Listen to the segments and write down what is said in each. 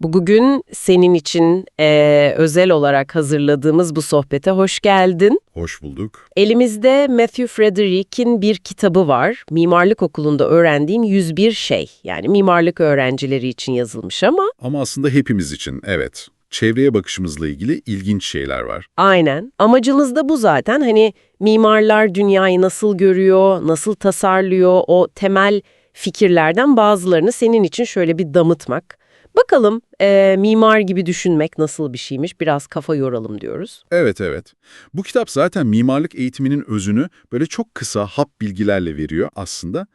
Bugün senin için eee, özel olarak hazırladığımız bu sohbete hoş geldin. Hoş bulduk. Elimizde Matthew Frederick'in bir kitabı var. Mimarlık okulunda öğrendiğim 101 şey. Yani mimarlık öğrencileri için yazılmış ama Ama aslında hepimiz için, evet. Çevreye bakışımızla ilgili ilginç şeyler var. aynen. Amacımız da bu zaten. Hani mimarlar dünyayı nasıl görüyor, nasıl tasarlıyor, o temel fikirlerden bazılarını senin için şöyle bir damıtmak. Bakalım eee, mimar gibi düşünmek nasıl bir şeymiş, biraz kafa yoralım diyoruz. Evet, evet. Bu kitap zaten mimarlık eğitiminin özünü böyle çok kısa, hap bilgilerle veriyor aslında.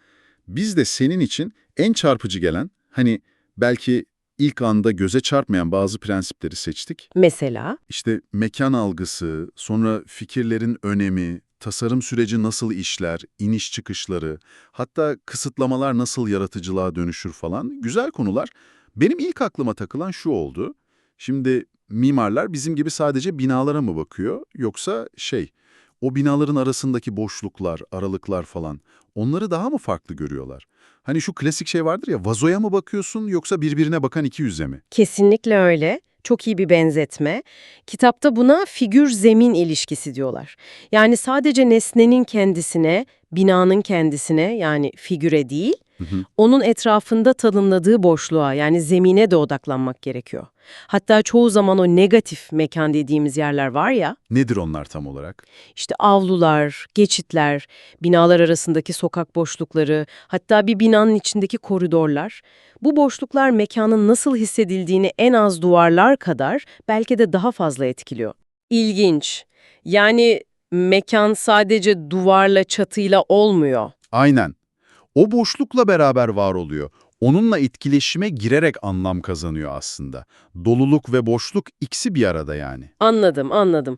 Biz de senin için en çarpıcı gelen, hani belki ilk anda göze çarpmayan bazı prensipleri seçtik. Mesela İşte mekan algısı, sonra fikirlerin önemi, tasarım süreci nasıl işler, iniş çıkışları, hatta kısıtlamalar nasıl yaratıcılığa dönüşür falan güzel konular. Benim ilk aklıma takılan şu oldu. Şimdi mimarlar bizim gibi sadece binalara mı bakıyor yoksa şey, o binaların arasındaki boşluklar, aralıklar falan onları daha mı farklı görüyorlar? Hani şu klasik şey vardır ya vazoya mı bakıyorsun yoksa birbirine bakan iki yüze mi? Kesinlikle öyle. Çok iyi bir benzetme. Kitapta buna figür zemin ilişkisi diyorlar. Yani sadece nesnenin kendisine, binanın kendisine yani figüre değil, Hı hı. onun etrafında tanımladığı boşluğa yani zemine de odaklanmak gerekiyor. Hatta çoğu zaman o negatif mekan dediğimiz yerler var ya, Nedir onlar tam olarak? işte avlular, geçitler, binalar arasındaki sokak boşlukları, hatta bir binanın içindeki koridorlar. Bu boşluklar mekanın nasıl hissedildiğini en az duvarlar kadar belki de daha fazla etkiliyor. İlginç. Yani mekan sadece duvarla, çatıyla olmuyor. Aynen. O boşlukla beraber var oluyor. Onunla etkileşime girerek anlam kazanıyor aslında. Doluluk ve boşluk ikisi bir arada yani. Anladım, anladım.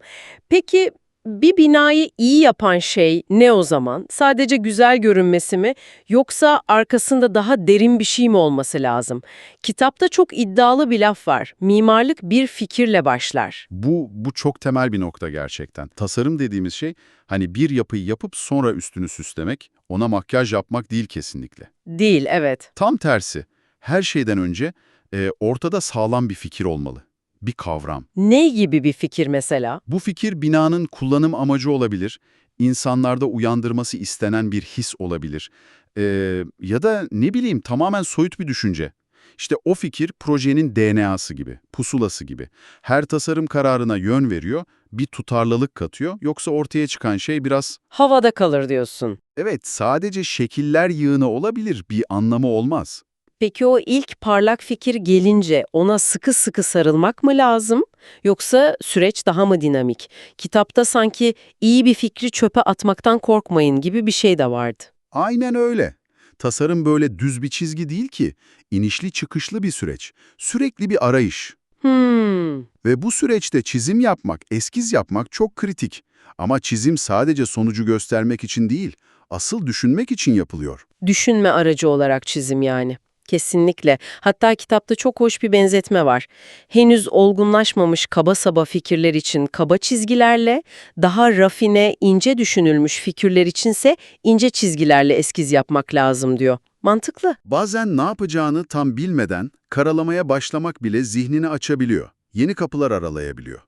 Peki bir binayı iyi yapan şey ne o zaman? Sadece güzel görünmesi mi yoksa arkasında daha derin bir şey mi olması lazım? Kitapta çok iddialı bir laf var. Mimarlık bir fikirle başlar. Bu, bu çok temel bir nokta gerçekten. Tasarım dediğimiz şey hani bir yapıyı yapıp sonra üstünü süslemek, ona makyaj yapmak değil kesinlikle. Değil, evet. Tam tersi. Her şeyden önce e, ortada sağlam bir fikir olmalı. Bir kavram. Ne gibi bir fikir mesela? Bu fikir binanın kullanım amacı olabilir, insanlarda uyandırması istenen bir his olabilir Ee, ya da ne bileyim tamamen soyut bir düşünce. İşte o fikir projenin DNA'sı gibi, pusulası gibi. Her tasarım kararına yön veriyor, bir tutarlılık katıyor yoksa ortaya çıkan şey biraz Havada kalır diyorsun. evet sadece şekiller yığını olabilir, bir anlamı olmaz. Peki o ilk parlak fikir gelince ona sıkı sıkı sarılmak mı lazım? Yoksa süreç daha mı dinamik? Kitapta sanki iyi bir fikri çöpe atmaktan korkmayın gibi bir şey de vardı. Aynen öyle. Tasarım böyle düz bir çizgi değil ki, inişli çıkışlı bir süreç, sürekli bir arayış. Hmm, Ve bu süreçte çizim yapmak, eskiz yapmak çok kritik. Ama çizim sadece sonucu göstermek için değil, asıl düşünmek için yapılıyor. düşünme aracı olarak çizim yani. Kesinlikle. Hatta kitapta çok hoş bir benzetme var. Henüz olgunlaşmamış kaba saba fikirler için kaba çizgilerle, daha rafine, ince düşünülmüş fikirler içinse ince çizgilerle eskiz yapmak lazım diyor. Mantıklı. Bazen ne yapacağını tam bilmeden karalamaya başlamak bile zihnini açabiliyor. Yeni kapılar aralayabiliyor.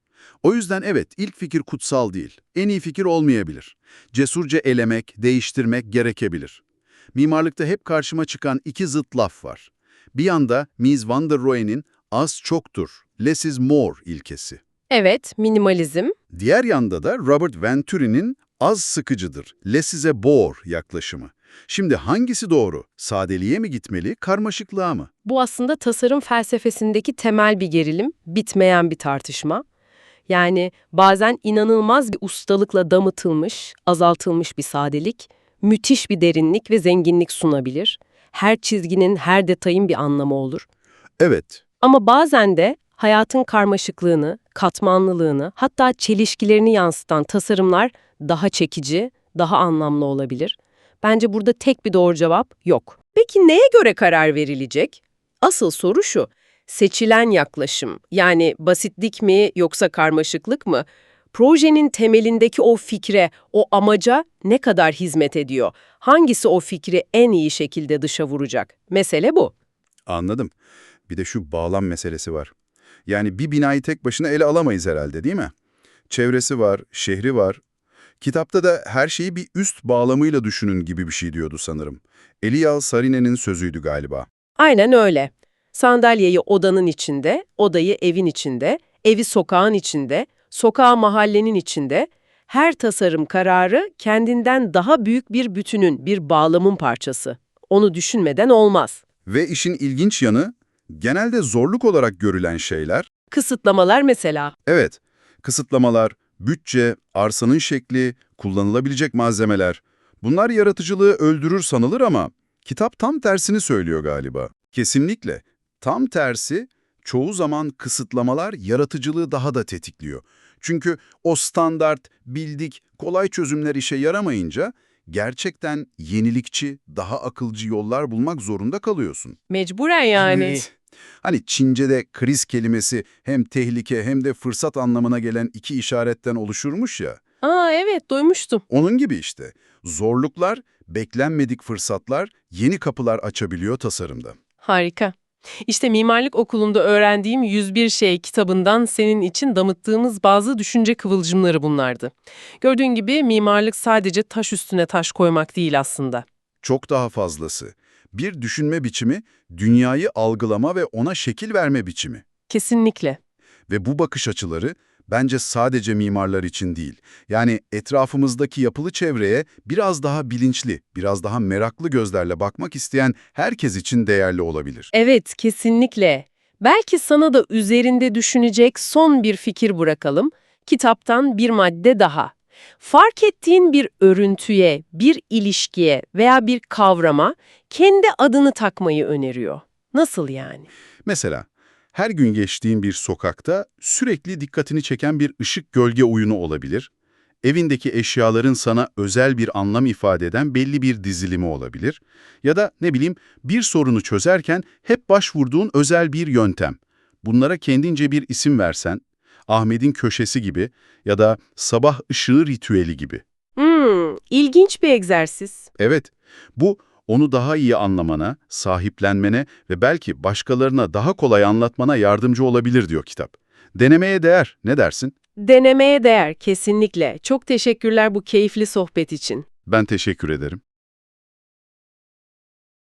O yüzden evet, ilk fikir kutsal değil. En iyi fikir olmayabilir. Cesurca elemek, değiştirmek gerekebilir. Mimarlıkta hep karşıma çıkan iki zıt laf var. Bir yanda Mies van der Rohe'nin az çoktur, less is more ilkesi. Evet, minimalizm. Diğer yanda da Robert Venturi'nin az sıkıcıdır, less is a bore yaklaşımı. Şimdi hangisi doğru? Sadeliğe mi gitmeli, karmaşıklığa mı? Bu aslında tasarım felsefesindeki temel bir gerilim, bitmeyen bir tartışma. Yani bazen inanılmaz bir ustalıkla damıtılmış, azaltılmış bir sadelik, müthiş bir derinlik ve zenginlik sunabilir. Her çizginin, her detayın bir anlamı olur. Evet, Ama bazen de hayatın karmaşıklığını, katmanlılığını, hatta çelişkilerini yansıtan tasarımlar daha çekici, daha anlamlı olabilir. Bence burada tek bir doğru cevap yok. Peki neye göre karar verilecek? Asıl soru şu. Seçilen yaklaşım, yani basitlik mi yoksa karmaşıklık mı? Projenin temelindeki o fikre, o amaca ne kadar hizmet ediyor? Hangisi o fikri en iyi şekilde dışa vuracak? Mesele bu. Anladım. Bir de şu bağlam meselesi var. Yani bir binayı tek başına ele alamayız herhalde değil mi? Çevresi var, şehri var. Kitapta da her şeyi bir üst bağlamıyla düşünün gibi bir şey diyordu sanırım. Eliyal Sarine'nin sözüydü galiba. Aynen öyle. Sandalyeyi odanın içinde, odayı evin içinde, evi sokağın içinde, sokağı mahallenin içinde, her tasarım kararı kendinden daha büyük bir bütünün, bir bağlamın parçası. Onu düşünmeden olmaz. Ve işin ilginç yanı, genelde zorluk olarak görülen şeyler, Kısıtlamalar mesela. evet, kısıtlamalar, bütçe, arsanın şekli, kullanılabilecek malzemeler. Bunlar yaratıcılığı öldürür sanılır ama kitap tam tersini söylüyor galiba. Kesinlikle. Tam tersi, çoğu zaman kısıtlamalar yaratıcılığı daha da tetikliyor. Çünkü o standart, bildik, kolay çözümler işe yaramayınca gerçekten yenilikçi, daha akılcı yollar bulmak zorunda kalıyorsun. Mecburen yani. Evet. Hani Çince'de kriz kelimesi hem tehlike hem de fırsat anlamına gelen iki işaretten oluşurmuş ya. Aa evet duymuştum. Onun gibi işte. Zorluklar, beklenmedik fırsatlar yeni kapılar açabiliyor tasarımda. Harika. İşte mimarlık okulunda öğrendiğim 101 şey kitabından senin için damıttığımız bazı düşünce kıvılcımları bunlardı. Gördüğün gibi mimarlık sadece taş üstüne taş koymak değil aslında. Çok daha fazlası. Bir düşünme biçimi, dünyayı algılama ve ona şekil verme biçimi. Kesinlikle. Ve bu bakış açıları bence sadece mimarlar için değil. Yani etrafımızdaki yapılı çevreye biraz daha bilinçli, biraz daha meraklı gözlerle bakmak isteyen herkes için değerli olabilir. Evet, kesinlikle. Belki sana da üzerinde düşünecek son bir fikir bırakalım. Kitaptan bir madde daha. Fark ettiğin bir örüntüye, bir ilişkiye veya bir kavrama kendi adını takmayı öneriyor. Nasıl yani? Mesela her gün geçtiğin bir sokakta sürekli dikkatini çeken bir ışık-gölge oyunu olabilir. Evindeki eşyaların sana özel bir anlam ifade eden belli bir dizilimi olabilir. Ya da ne bileyim bir sorunu çözerken hep başvurduğun özel bir yöntem. Bunlara kendince bir isim versen, Ahmet'in köşesi gibi ya da sabah ışığı ritüeli gibi. Hmm, ilginç bir egzersiz. Evet, bu onu daha iyi anlamana, sahiplenmene ve belki başkalarına daha kolay anlatmana yardımcı olabilir diyor kitap. Denemeye değer, ne dersin? Denemeye değer kesinlikle. Çok teşekkürler bu keyifli sohbet için. Ben teşekkür ederim.